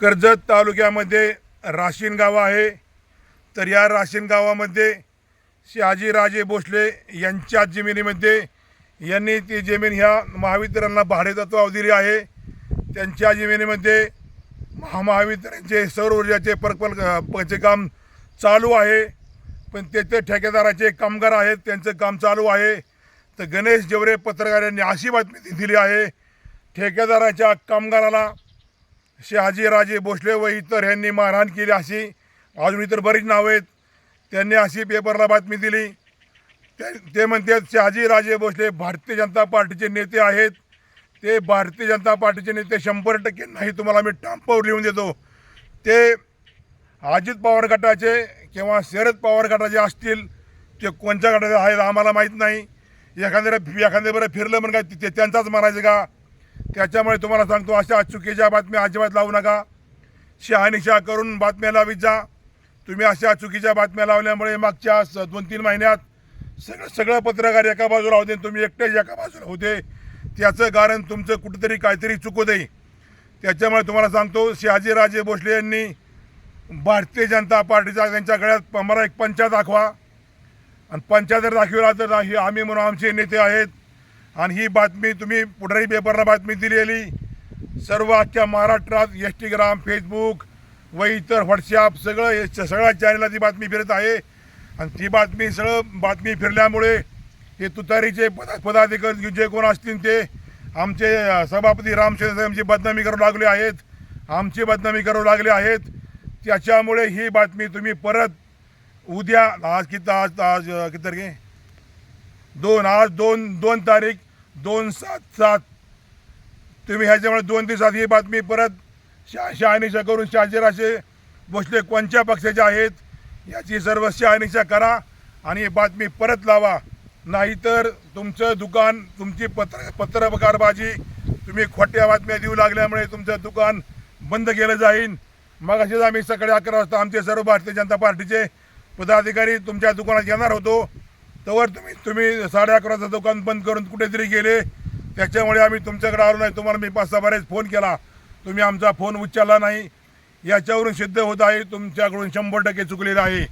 कर्जत तालुक्यामध्ये राशीन गाव आहे. तर या राशीन गावामध्ये शहाजीराजे भोसले यांच्या जमिनीमध्ये यांनी ती जमीन ह्या महावितरणला भाडेतत्वावर दिली आहे. त्यांच्या जमिनीमध्ये महामहावितरणचे सौर ऊर्जाचे प्रकल्पाचे काम चालू आहे. पण तेथे ठेकेदाराचे कामगार आहेत त्यांचं काम चालू आहे. तर गणेश जेवरे पत्रकार यांनी अशी बातमी दिली आहे. ठेकेदाराच्या कामगाराला शहाजीराजे भोसले व इतर यांनी मारहाण केली अशी. अजून इतर बरीच नावं आहेत. त्यांनी अशी पेपरला बातमी दिली. ते ते म्हणतात शहाजीराजे भोसले भारतीय जनता पार्टीचे नेते आहेत. ते भारतीय जनता पार्टीचे नेते शंभर टक्के नाही तुम्हाला मी टांपावर लिहून देतो. ते अजित पवार गटाचे किंवा शरद पवार गटाचे असतील ते कोणत्या गटाचे आहेत आम्हाला माहीत नाही. एखाद्या एखाद्या बरं फिरलं म्हणून काय ते त्यांचाच मारायचं का? त्याच्यामुळे तुम्हाला सांगतो अशा चुकीच्या बातम्या अजिबात लावू नका. शहानिशा करून बातम्या लावीत जा. तुम्ही अशा चुकीच्या बातम्या लावल्यामुळे मागच्या स- दोन तीन महिन्यात सगळं सगळं पत्रकार एका बाजूला होते तुम्ही एकटेच एका बाजूला होते. त्याचं कारण तुमचं कुठंतरी काहीतरी चुकू दे. त्याच्यामुळे तुम्हाला सांगतो शहाजीराजे भोसले यांनी भारतीय जनता पार्टीचा त्यांच्या गळ्यात मला एक पंचा दाखवा. आणि पंचा जर दाखविला तर आम्ही म्हणून आमचे नेते आहेत. आणि ही बातमी तुम्ही पुढारी पेपरला बातमी दिलेली. सर्व अख्ख्या महाराष्ट्रात इंस्टाग्राम फेसबुक व इतर व्हॉट्सॲप सगळं हे सगळ्या चॅनलला ती बातमी फिरत आहे. आणि ती बातमी सगळं बातमी फिरल्यामुळे हे तुतारीचे पदा पदाधिकारी जे कोण असतील ते आमचे सभापती रामचंद्र साहेबांची बदनामी करू लागले आहेत. आमची बदनामी करू लागले आहेत. त्याच्यामुळे ही बातमी तुम्ही परत उद्या आज किती आज आज किती तारीख दोन आज दोन दोन तारीख दोन सात सात. तुम्ही ह्याच्यामुळे दोन दिवसात ही बातमी परत शा शहानिशा करून शहाजीराजे भोसले कोणत्या पक्षाचे आहेत याची सर्व शहानिशा करा आणि ही बातमी परत लावा. नाहीतर तुमचं दुकान तुमची पत्र पत्रकारबाजी तुम्ही खोट्या बातम्या देऊ लागल्यामुळे तुमचं दुकान बंद केलं जाईल मग असेच आम्ही सकाळी अकरा वाजता आमचे सर्व भारतीय जनता पार्टीचे पदाधिकारी तुमच्या दुकानात येणार होतो. तवर तुम्ही तुम्ही साडे अकराचं दुकान बंद करून कुठेतरी गेले. त्याच्यामुळे आम्ही तुमच्याकडे आलो नाही. तुम्हाला मी पाच सहा बरेच फोन केला. तुम्ही आमचा फोन उचलला नाही. याच्यावरून सिद्ध होत आहे तुमच्याकडून शंभर टक्के चुकलेलं आहे.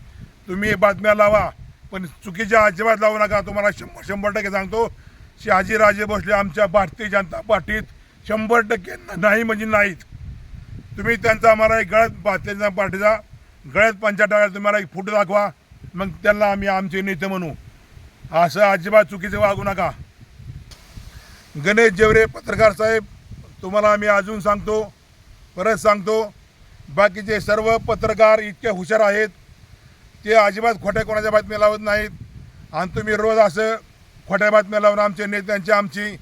तुम्ही बातम्या लावा पण चुकीच्या अजिबात लावू नका. तुम्हाला शंभर शंभर टक्के सांगतो शहाजीराजे भोसले आमच्या भारतीय जनता पार्टीत शंभर टक्के नाही म्हणजे नाहीत. तुम्ही त्यांचा आम्हाला एक गळत भारतीय जनता पार्टीचा गळत पंचायत तुम्हाला एक फोटो दाखवा. मग त्यांना आम्ही आमचे नेते म्हणू. असं अजिबात चुकीचं वागू नका. गणेश जेवरे पत्रकार साहेब तुम्हाला आम्ही अजून सांगतो परत सांगतो बाकीचे सर्व पत्रकार इतके हुशार आहेत ते अजिबात खोट्या कोणाच्या बातम्या लावत नाहीत. आणि तुम्ही रोज असं खोट्या बातम्या लावून आमच्या नेत्यांची आमची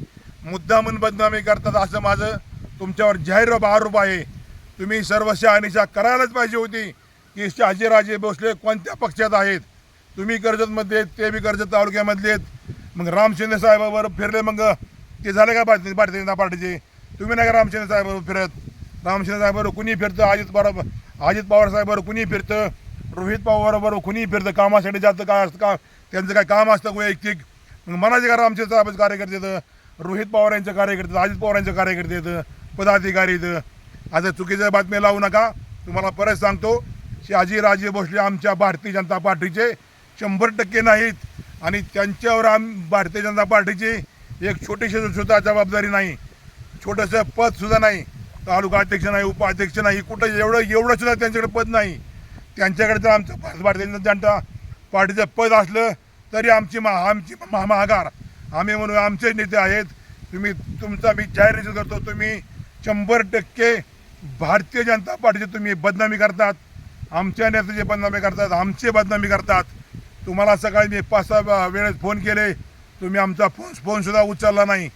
मुद्दामून बदनामी करतात असं माझं तुमच्यावर जाहीर आरोप आहे. तुम्ही सर्व शहानिशा करायलाच पाहिजे होती की शहाजीराजे भोसले कोणत्या पक्षात आहेत? तुम्ही कर्जतमध्ये आहेत, ते बी कर्जत तालुक्यामधले आहेत. मग राम शिंदे साहेबाबरोबर फिरले मग ते झाले का भारतीय भारतीय जनता पार्टीचे? तुम्ही नाही का राम शिंदे साहेबाबरोबर फिरत? राम शिंदे साहेबाबरोबर कुणी फिरतं? अजित पवार अजित पवार साहेबावर कुणी फिरतं? रोहित पवार बरोबर कुणी फिरतं? कामासाठी जातं काय असतं का? त्यांचं काय काम असतं वैयक्तिक? मग मनाचे का राम शिंदे साहेबाचे कार्यकर्ते येतं रोहित पवार यांचे कार्यकर्ते अजित पवार यांचे कार्यकर्ते आहेत पदाधिकारी आहेत. आता चुकीच्या बातम्या लावू नका. तुम्हाला परत सांगतो शहाजीराजे भोसले आमच्या भारतीय जनता पार्टीचे शंभर टक्के नाहीत. आणि त्यांच्यावर आम भारतीय जनता पार्टीची एक छोटीशी सुद्धा जबाबदारी नाही. छोटंसं पदसुद्धा नाही. तालुका अध्यक्ष नाही उपाध्यक्ष नाही कुठं एवढं एवढं सुद्धा त्यांच्याकडे पद नाही. त्यांच्याकडे जर आमचं भारतीय जनता पार्टीचं पद असलं तरी आमची मा आमची महामहागार. आम्ही म्हणून आमचे नेते आहेत. तुम्ही तुमचा मी जाहीर निषेध करतो तुम्ही शंभर टक्के भारतीय जनता पार्टीचे तुम्ही बदनामी करतात. आमच्या नेत्याची बदनामी करतात आमची बदनामी करतात. तुम्हाला सकाळी मी पाच सहा वेळेस फोन केले. तुम्ही आमचा फोन फोनसुद्धा उचलला नाही.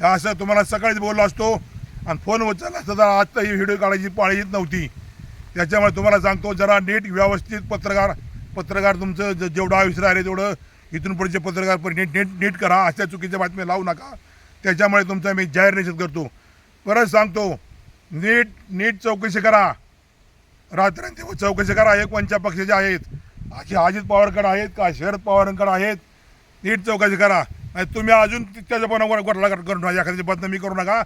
हे असं तुम्हाला सकाळीच बोललो असतो. आणि फोन उचलला असता तर आत्ता ही व्हिडिओ काढायची पाळीच नव्हती. त्याच्यामुळे तुम्हाला सांगतो जरा नीट व्यवस्थित पत्रकार पत्रकार तुमचं ज- जेवढं आयुष्य राहिले तेवढं इथून पुढचे पत्रकार पण नीट नीट नीट करा. अशा चुकीच्या बातम्या लावू नका. त्याच्यामुळे तुमचा मी जाहीर निषेध करतो. परत सांगतो नीट नीट चौकशी करा. रात्रांची चौकशी करा. एक पंचा पक्षाचे आहेत. असे अजित पवारकडे आहेत का? शरद पवारांकडे आहेत? नीट चौकशी करा. आणि तुम्ही अजून त्याच्या पण घोटाळा करू नका. एखाद्याची बदनामी करू नका.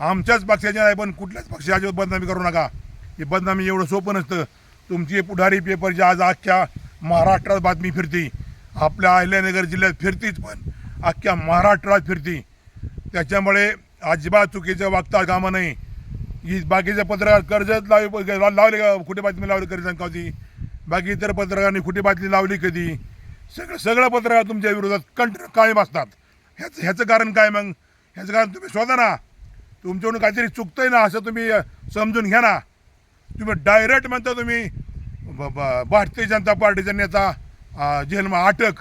आमच्याच पक्षाची नाही पण कुठल्याच पक्षाची बदनामी करू नका. ही बदनामी एवढं सोपं नसतं. तुमची पुढारी पेपर जी आज अख्ख्या महाराष्ट्रात बातमी फिरती. आपल्या अहिल्यानगर जिल्ह्यात फिरतीच पण अख्ख्या महाराष्ट्रात फिरती. त्याच्यामुळे अजिबात चुकीचं वागता कामा नाही. ही बाकीच्या पत्र कर्जत लावली लावले का? कुठे बातमी लावली कर्जत का होती बाकी इतर पत्रकारांनी कुठे बातमी लावली कधी? सगळं सगळं पत्रकार तुमच्या विरोधात कंट कायम असतात. ह्याचं ह्याचं कारण काय मग? ह्याचं कारण तुम्ही शोधा ना. तुमच्याकडून काहीतरी चुकतंय ना असं तुम्ही समजून घ्या ना. तुम्ही डायरेक्ट म्हणता तुम्ही भारतीय जनता पार्टीचा नेता जेलमा अटक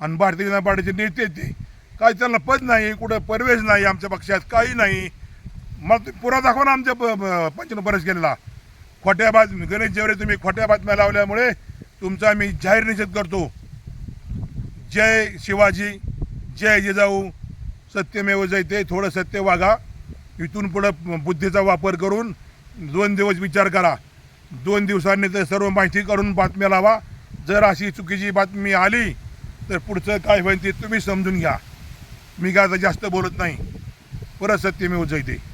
आणि भारतीय जनता पार्टीचे नेते ते. काही त्यांना पद नाही कुठं परवेश नाही आमच्या पक्षात काही नाही. मग पुरा दाखवा ना आमच्या प- पंचन परस केलेला. खोट्या बातमी गणेश जेवरे तुम्ही खोट्या बातम्या लावल्यामुळे तुमचा मी जाहीर निषेध करतो. जय शिवाजी जय जिजाऊ सत्यमेव जयते थोडं सत्य वागा. इथून पुढं बुद्धीचा वापर करून दोन दिवस विचार करा. दोन दिवसांनी तर सर्व माहिती करून बातम्या लावा. जर अशी चुकीची बातमी आली तर पुढचं काय होईल ते तुम्ही समजून घ्या. मी काय आता जास्त बोलत नाही. परत सत्यमेव जयते.